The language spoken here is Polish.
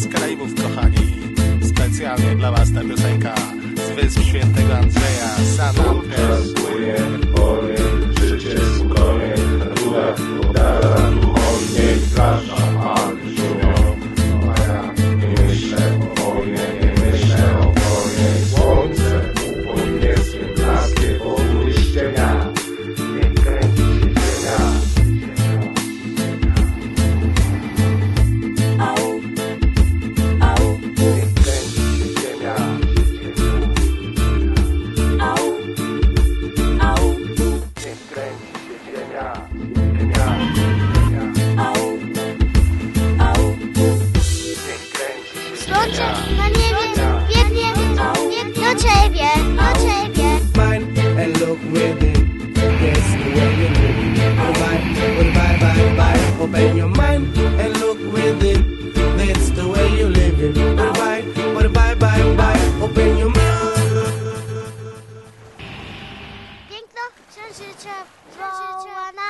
z Karaibów, kochani. Specjalnie dla was ta piosenka z Wysp Świętego Andrzeja, San Andres. Ziemia. Nie niebie biegnie, biegnie do ciebie, do ciebie. the. Goodbye, goodbye, bye, bye. Open your mind Жичев, Жичев,